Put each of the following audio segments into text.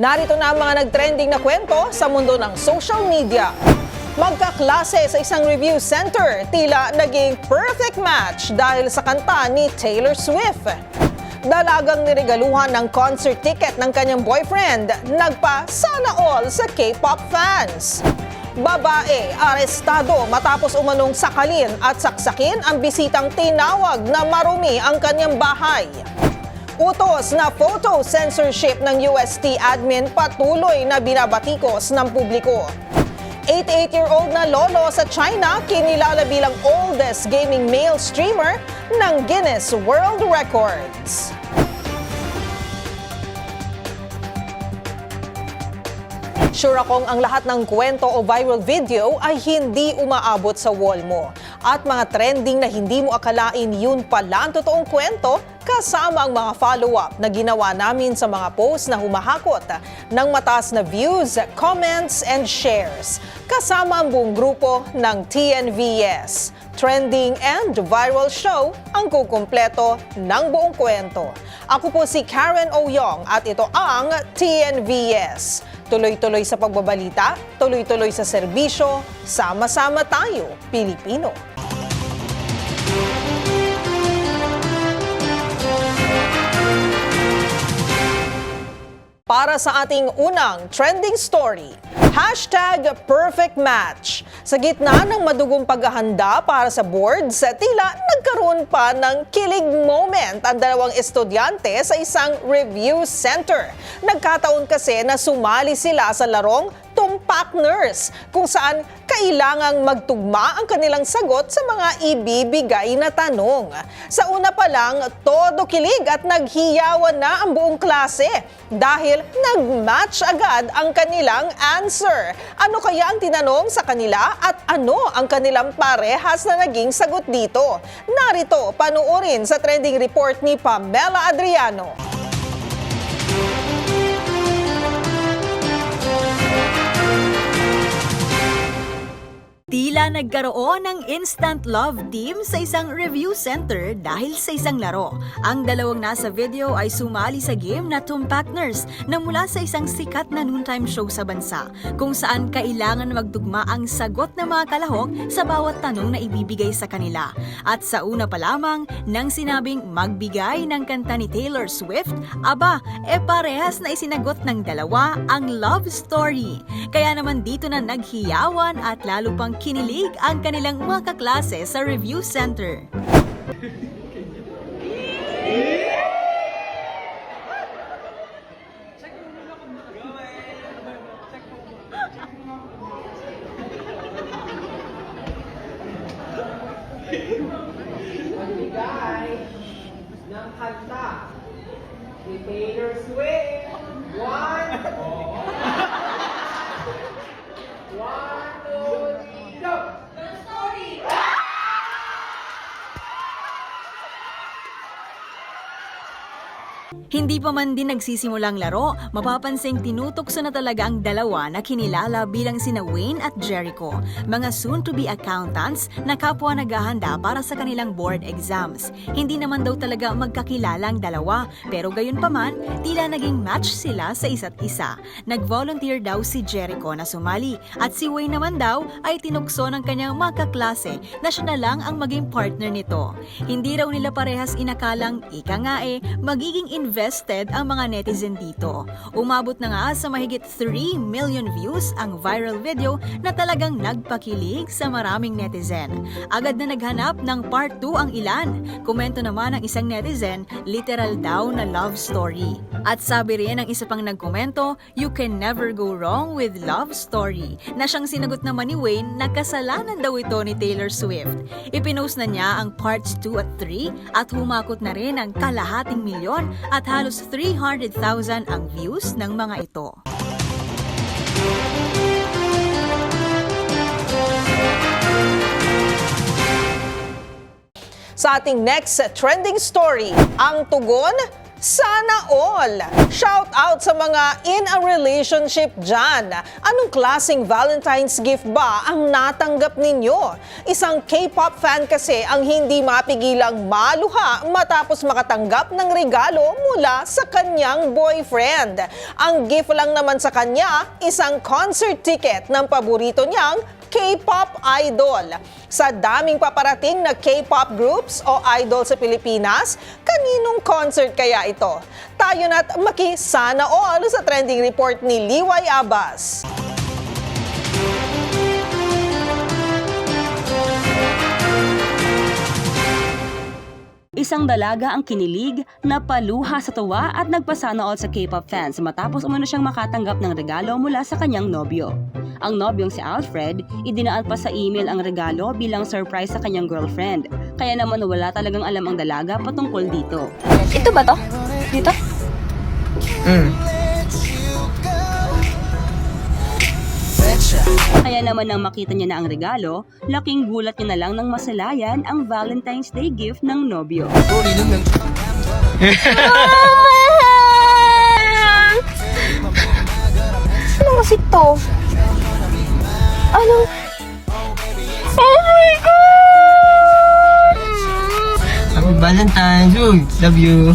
Narito na ang mga nagtrending na kwento sa mundo ng social media. Magkaklase sa isang review center, tila naging perfect match dahil sa kanta ni Taylor Swift. Dalagang niregaluhan ng concert ticket ng kanyang boyfriend, nagpa sana all sa K-pop fans. Babae, arestado matapos umanong sakalin at saksakin ang bisitang tinawag na marumi ang kanyang bahay. Utos na photo censorship ng UST admin patuloy na binabatikos ng publiko. 88-year-old na lolo sa China kinilala bilang oldest gaming male streamer ng Guinness World Records. Sure akong ang lahat ng kwento o viral video ay hindi umaabot sa wall mo. At mga trending na hindi mo akalain yun pala ang totoong kwento kasama ang mga follow-up na ginawa namin sa mga posts na humahakot ng mataas na views, comments, and shares. Kasama ang buong grupo ng TNVS. Trending and viral show ang kukumpleto ng buong kwento. Ako po si Karen Oyong at ito ang TNVS. Tuloy-tuloy sa pagbabalita, tuloy-tuloy sa serbisyo, sama-sama tayo, Pilipino. Para sa ating unang trending story, Hashtag Perfect Match. Sa gitna ng madugong paghahanda para sa boards, tila nagkaroon pa ng kilig moment ang dalawang estudyante sa isang review center. Nagkataon kasi na sumali sila sa larong Nurse, kung saan kailangang magtugma ang kanilang sagot sa mga ibibigay na tanong. Sa una pa lang, todo kilig at naghiyawan na ang buong klase dahil nag-match agad ang kanilang answer. Ano kaya ang tinanong sa kanila at ano ang kanilang parehas na naging sagot dito? Narito, panuorin sa trending report ni Pamela Adriano. ti Tila nagkaroon ng instant love team sa isang review center dahil sa isang laro. Ang dalawang nasa video ay sumali sa game na Tumpak Nurse na mula sa isang sikat na noontime show sa bansa kung saan kailangan magdugma ang sagot ng mga kalahok sa bawat tanong na ibibigay sa kanila. At sa una pa lamang, nang sinabing magbigay ng kanta ni Taylor Swift, aba, e parehas na isinagot ng dalawa ang love story. Kaya naman dito na naghiyawan at lalo pang kinilig ang kanilang mga kaklase sa review center. magbigay ng kanta ni Taylor Swift. One, one, two, three, go! Hindi pa man din nagsisimulang laro, mapapansing tinutokso na talaga ang dalawa na kinilala bilang sina Wayne at Jericho, mga soon-to-be accountants na kapwa naghahanda para sa kanilang board exams. Hindi naman daw talaga magkakilala ang dalawa, pero gayon pa man, tila naging match sila sa isa't isa. Nag-volunteer daw si Jericho na sumali at si Wayne naman daw ay tinukso ng kanyang mga kaklase na siya na lang ang maging partner nito. Hindi raw nila parehas inakalang ika nga eh, magiging invested ang mga netizen dito. Umabot na nga sa mahigit 3 million views ang viral video na talagang nagpakilig sa maraming netizen. Agad na naghanap ng part 2 ang ilan. Komento naman ng isang netizen, literal daw na love story. At sabi rin ng isa pang nagkomento, you can never go wrong with love story. Na siyang sinagot naman ni Wayne na kasalanan daw ito ni Taylor Swift. Ipinost na niya ang parts 2 at 3 at humakot na rin ang kalahating milyon at halos 300,000 ang views ng mga ito. Sa ating next trending story, ang tugon Sana all! Shout out sa mga in a relationship dyan. Anong klaseng Valentine's gift ba ang natanggap ninyo? Isang K-pop fan kasi ang hindi mapigilang maluha matapos makatanggap ng regalo mula sa kanyang boyfriend. Ang gift lang naman sa kanya, isang concert ticket ng paborito niyang K-pop idol. Sa daming paparating na K-pop groups o idol sa Pilipinas, kaninong concert kaya ito? Tayo na't makisana all sa trending report ni Liway Abbas. Isang dalaga ang kinilig, napaluha sa tuwa at nagpasanaol sa K-pop fans matapos umano siyang makatanggap ng regalo mula sa kanyang nobyo. Ang nobyong si Alfred, idinaan pa sa email ang regalo bilang surprise sa kanyang girlfriend. Kaya naman wala talagang alam ang dalaga patungkol dito. Ito ba to? Dito? Kaya naman nang makita niya na ang regalo, laking gulat niya na lang nang masalayan ang Valentine's Day gift ng nobyo. Ano kasi to? Ano? Oh my God! Happy Valentine's! Uy, love you!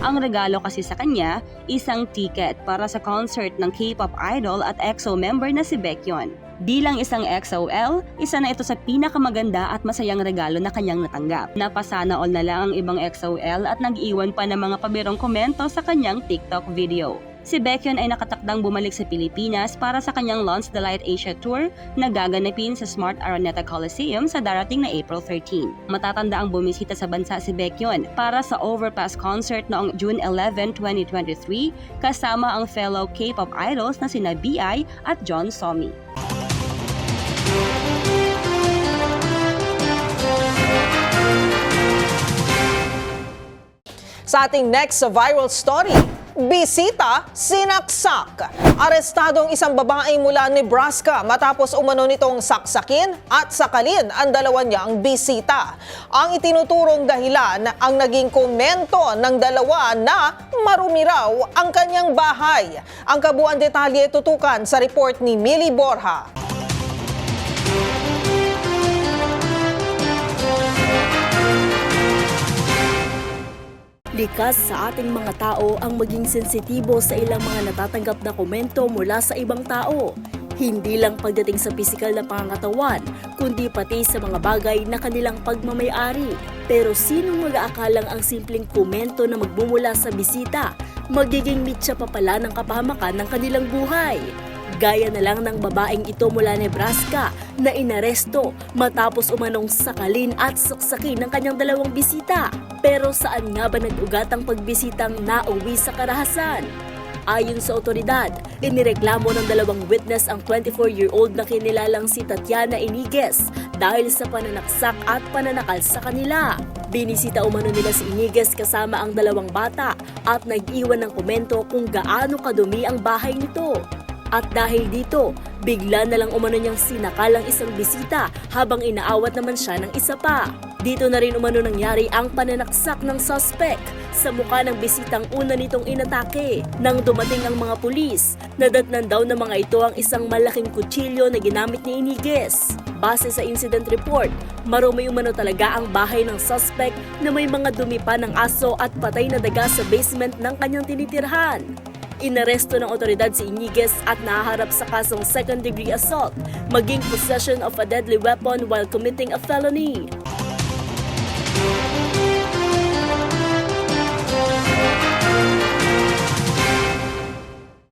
Ang regalo kasi sa kanya, isang ticket para sa concert ng K-pop idol at EXO member na si Baekhyun. Bilang isang XOL, isa na ito sa pinakamaganda at masayang regalo na kanyang natanggap. Napasana all na lang ang ibang XOL at nag-iwan pa ng mga pabirong komento sa kanyang TikTok video. Si Baekhyun ay nakatakdang bumalik sa Pilipinas para sa kanyang Launch Delight Asia Tour na gaganapin sa Smart Araneta Coliseum sa darating na April 13. Matatanda ang bumisita sa bansa si Baekhyun para sa Overpass concert noong June 11, 2023 kasama ang fellow K-pop idols na sina BI at John Somi. Sa ating next viral story, Bisita, sinaksak. Arestado ang isang babae mula Nebraska matapos umano nitong saksakin at sakalin ang dalawa niyang bisita. Ang itinuturong dahilan ang naging komento ng dalawa na marumi raw ang kanyang bahay. Ang kabuuan detalye tutukan sa report ni Millie Borja. Likas sa ating mga tao ang maging sensitibo sa ilang mga natatanggap na komento mula sa ibang tao. Hindi lang pagdating sa pisikal na pangangatawan, kundi pati sa mga bagay na kanilang pagmamayari. Pero sinong mag-aakalang ang simpleng komento na magmumula sa bisita, magiging mitya pa pala ng kapahamakan ng kanilang buhay? Gaya na lang ng babaeng ito mula Nebraska na inaresto matapos umanong sakalin at saksakin ng kanyang dalawang bisita. Pero saan nga ba nag-ugat ang pagbisitang nauwi sa karahasan? Ayon sa otoridad, inireklamo ng dalawang witness ang 24-year-old na kinilalang si Tatiana Iniguez dahil sa pananaksak at pananakal sa kanila. Binisita umano nila si Iniguez kasama ang dalawang bata at nag-iwan ng komento kung gaano kadumi ang bahay nito. At dahil dito, bigla na lang umano niyang sinakal ang isang bisita habang inaawat naman siya ng isa pa. Dito na rin umano nangyari ang pananaksak ng suspect sa mukha ng bisitang una nitong inatake. Nang dumating ang mga pulis, nadatnan daw ng mga ito ang isang malaking kutsilyo na ginamit ni Iniguez. Base sa incident report, marumi umano talaga ang bahay ng suspect na may mga dumi pa ng aso at patay na daga sa basement ng kanyang tinitirhan. Inaresto ng otoridad si Iniguez at nahaharap sa kasong second-degree assault, maging possession of a deadly weapon while committing a felony.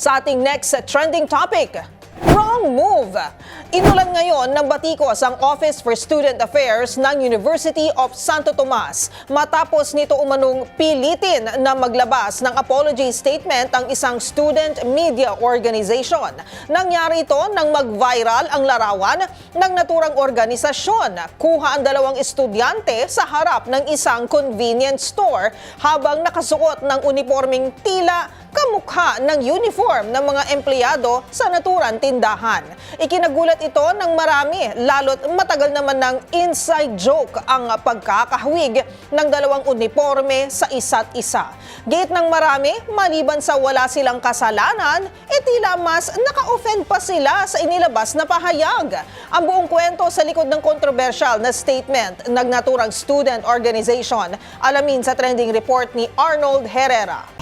Sa ating next trending topic, wrong move. Inulan ngayon ng batikos ang Office for Student Affairs ng University of Santo Tomas matapos nito umanong pilitin na maglabas ng apology statement ang isang student media organization. Nangyari ito nang mag-viral ang larawan ng naturang organisasyon. Kuha ang dalawang estudyante sa harap ng isang convenience store habang nakasuot ng uniforming tila kamukha ng uniform ng mga empleyado sa naturang tindahan. Ikinagulat ito ng marami, lalo't matagal naman ng inside joke ang pagkakahawig ng dalawang uniforme sa isa't isa. Gate ng marami, maliban sa wala silang kasalanan, e tila mas naka-offend pa sila sa inilabas na pahayag. Ang buong kwento sa likod ng kontrobersyal na statement ng naturang student organization. Alamin sa trending report ni Arnold Herrera.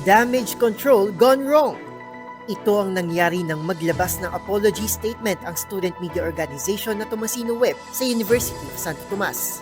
Damage control gone wrong. Ito ang nangyari nang maglabas ng apology statement ang student media organization na Tomasino Web sa University of Santo Tomas.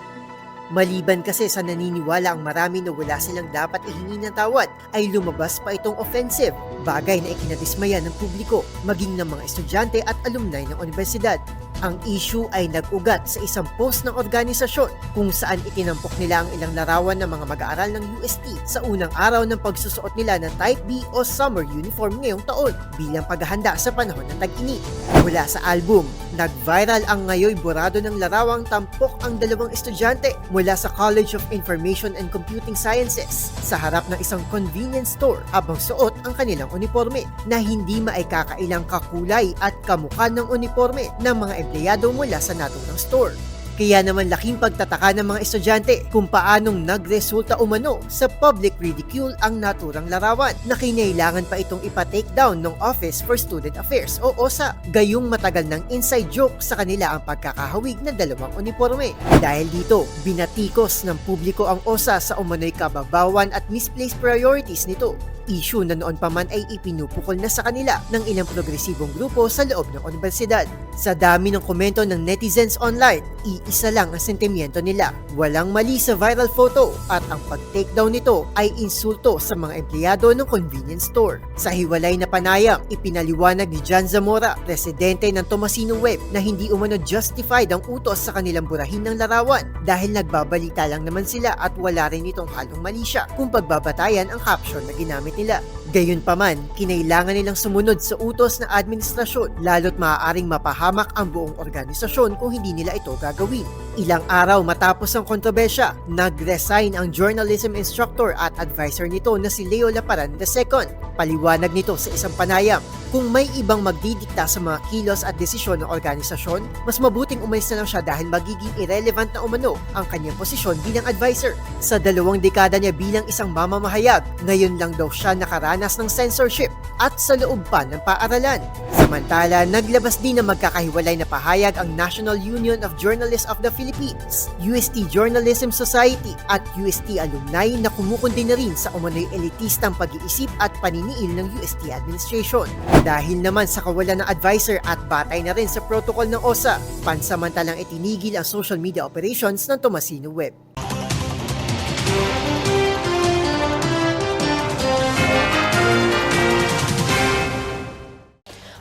Maliban kasi sa naniniwala ang marami na wala silang dapat ihingi ng tawad, ay lumabas pa itong offensive, bagay na ikinadismaya ng publiko, maging ng mga estudyante at alumni ng universidad. Ang issue ay nag-ugat sa isang post ng organisasyon kung saan itinampok nila ang ilang larawan ng mga mag-aaral ng UST sa unang araw ng pagsusuot nila ng Type B o summer uniform ngayong taon bilang paghahanda sa panahon ng tag-init. Mula sa album, nag-viral ang ngayoy borado ng larawang tampok ang dalawang estudyante mula sa College of Information and Computing Sciences sa harap ng isang convenience store habang suot ang kanilang uniforme na hindi maikakailang kakulay at kamukha ng uniforme ng mga empleyado mula sa naturang store. Kaya naman laking pagtataka ng mga estudyante kung paanong nagresulta umano sa public ridicule ang naturang larawan na kinailangan pa itong ipa-take down ng Office for Student Affairs o OSA. Gayong matagal ng inside joke sa kanila ang pagkakahawig ng dalawang uniforme. Dahil dito, binatikos ng publiko ang OSA sa umano'y kababawan at misplaced priorities nito issue na noon pa man ay ipinupukol na sa kanila ng ilang progresibong grupo sa loob ng universidad. Sa dami ng komento ng netizens online, iisa lang ang sentimiento nila. Walang mali sa viral photo at ang pag-takedown nito ay insulto sa mga empleyado ng convenience store. Sa hiwalay na panayam, ipinaliwanag ni John Zamora, presidente ng Tomasino Web, na hindi umano justified ang utos sa kanilang burahin ng larawan dahil nagbabalita lang naman sila at wala rin itong halong mali siya kung pagbabatayan ang caption na ginamit nila. Gayunpaman, kinailangan nilang sumunod sa utos ng administrasyon lalo't maaaring mapahamak ang buong organisasyon kung hindi nila ito gagawin. Ilang araw matapos ang kontrobersya, nag-resign ang journalism instructor at advisor nito na si Leo Laparan II. Paliwanag nito sa isang panayam, kung may ibang magdidikta sa mga kilos at desisyon ng organisasyon, mas mabuting umalis na lang siya dahil magiging irrelevant na umano ang kanyang posisyon bilang advisor. Sa dalawang dekada niya bilang isang mamamahayag, ngayon lang daw siya nakaranas ng censorship at sa loob pa ng paaralan. Samantala, naglabas din ng magkakahiwalay na pahayag ang National Union of Journalists of the Philippines, UST Journalism Society at UST alumni na kumukundi na rin sa umano'y elitistang pag-iisip at paniniil ng UST administration. Dahil naman sa kawalan ng advisor at batay na rin sa protocol ng OSA, pansamantalang itinigil ang social media operations ng Tomasino Web.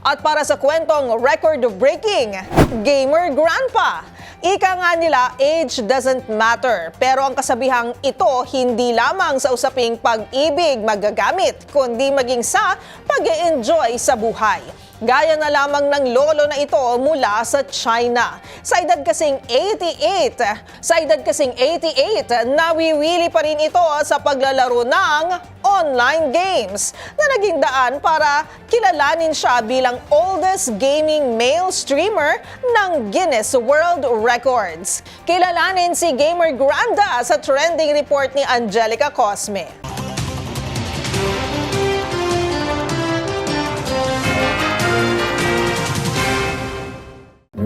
At para sa kwentong record-breaking, Gamer Grandpa. Ika nga nila, age doesn't matter. Pero ang kasabihang ito hindi lamang sa usaping pag-ibig magagamit, kundi maging sa pag enjoy sa buhay. Gaya na lamang ng lolo na ito mula sa China. Sa edad kasing 88, sa edad kasing 88, nawiwili pa rin ito sa paglalaro ng online games na naging daan para kilalanin siya bilang oldest gaming male streamer ng Guinness World Records. Kilalanin si Gamer Granda sa trending report ni Angelica Cosme.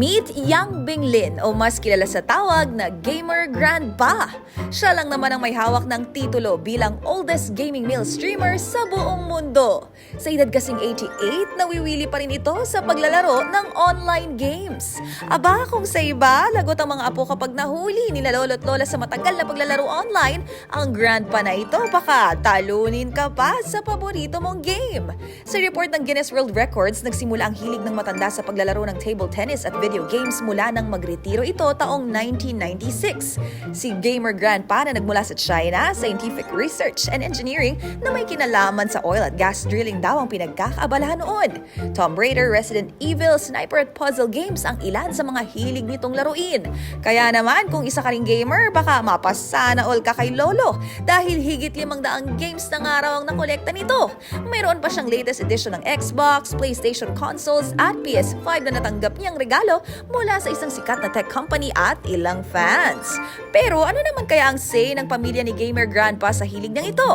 Meet Yang Binglin o mas kilala sa tawag na Gamer Grandpa. Siya lang naman ang may hawak ng titulo bilang oldest gaming male streamer sa buong mundo. Sa edad kasing 88, nawiwili pa rin ito sa paglalaro ng online games. Aba, kung sa iba, lagot ang mga apo kapag nahuli nila lolo't lola sa matagal na paglalaro online, ang grandpa na ito baka talunin ka pa sa paborito mong game. Sa report ng Guinness World Records, nagsimula ang hilig ng matanda sa paglalaro ng table tennis at video games mula nang magretiro ito taong 1996. Si Gamer Grandpa na nagmula sa China, Scientific Research and Engineering na may kinalaman sa oil at gas drilling daw ang pinagkakaabalahan noon. Tomb Raider, Resident Evil, Sniper at puzzle games ang ilan sa mga hilig nitong laruin. Kaya naman kung isa ka ring gamer, baka mapasana all ka kay Lolo dahil higit limang daang games na nga raw ang nakolekta nito. Mayroon pa siyang latest edition ng Xbox, PlayStation consoles at PS5 na natanggap niyang regalo mula sa isang sikat na tech company at ilang fans. Pero ano naman kaya ang say ng pamilya ni gamer grandpa sa hilig niyang ito?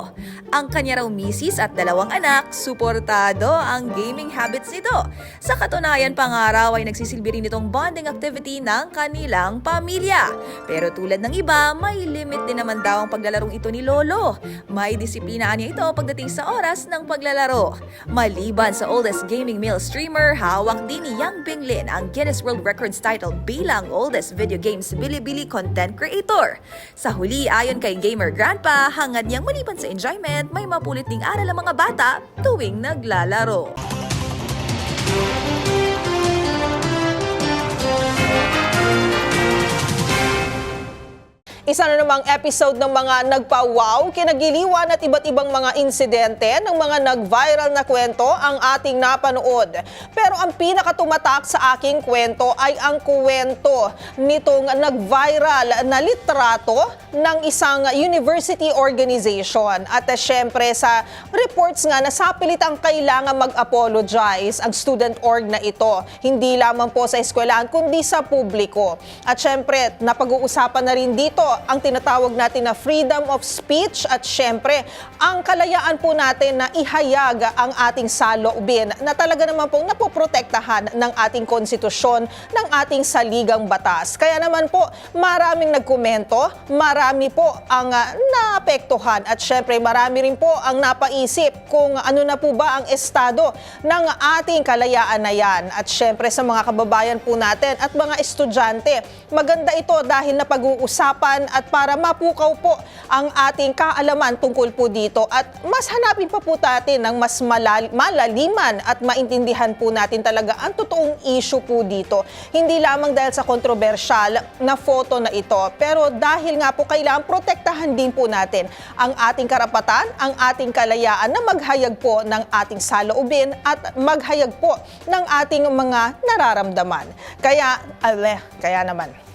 Ang kanya raw misis at dalawang anak, suportado ang gaming habits nito. Sa katunayan, pangaraw ay nagsisilbi rin itong bonding activity ng kanilang pamilya. Pero tulad ng iba, may limit din naman daw ang paglalarong ito ni Lolo. May disiplinaan niya ito pagdating sa oras ng paglalaro. Maliban sa oldest gaming male streamer, hawak din ni Yang Binglin ang Guinness World Records title bilang oldest video games Bilibili content creator. Sa huli, ayon kay Gamer Grandpa, hangad niyang maliban sa enjoyment, may mapulit ding aral ang mga bata tuwing naglalaro. Isa na namang episode ng mga nagpa-wow, kinagiliwan at iba't ibang mga insidente ng mga nag-viral na kwento ang ating napanood. Pero ang pinakatumatak sa aking kwento ay ang kwento nitong nag-viral na litrato ng isang university organization. At uh, syempre sa reports nga nasapilit ang kailangan mag-apologize ang student org na ito. Hindi lamang po sa eskwelahan kundi sa publiko. At syempre napag-uusapan na rin dito ang tinatawag natin na freedom of speech at syempre ang kalayaan po natin na ihayag ang ating saloobin na talaga naman pong napoprotektahan ng ating konstitusyon ng ating saligang batas. Kaya naman po maraming nagkomento, marami po ang ah, naapektuhan at syempre marami rin po ang napaisip kung ano na po ba ang estado ng ating kalayaan na yan. At syempre sa mga kababayan po natin at mga estudyante, maganda ito dahil napag-uusapan at para mapukaw po ang ating kaalaman tungkol po dito at mas hanapin pa po natin ng mas malal- malaliman at maintindihan po natin talaga ang totoong issue po dito. Hindi lamang dahil sa kontrobersyal na photo na ito, pero dahil nga po kailangan protektahan din po natin ang ating karapatan, ang ating kalayaan na maghayag po ng ating saloobin at maghayag po ng ating mga nararamdaman. Kaya, ale, kaya naman.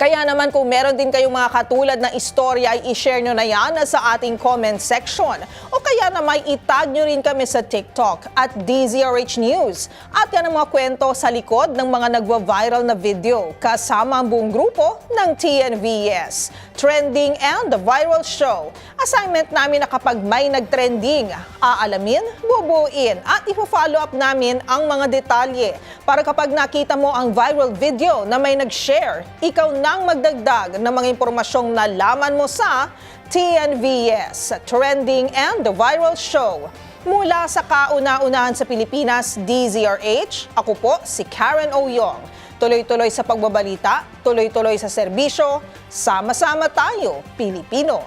Kaya naman kung meron din kayong mga katulad na istorya ay i-share nyo na yan sa ating comment section. O kaya naman itag nyo rin kami sa TikTok at DZRH News. At yan ang mga kwento sa likod ng mga nagwa-viral na video kasama ang buong grupo ng TNVS. Trending and the Viral Show. Assignment namin na kapag may nagtrending, aalamin, bubuin at ipo-follow up namin ang mga detalye para kapag nakita mo ang viral video na may nag-share, ikaw nang magdagdag ng mga impormasyong nalaman mo sa TNVS, Trending and the Viral Show. Mula sa kauna-unahan sa Pilipinas, DZRH, ako po si Karen Oyong. Tuloy-tuloy sa pagbabalita, tuloy-tuloy sa serbisyo, sama-sama tayo, Pilipino.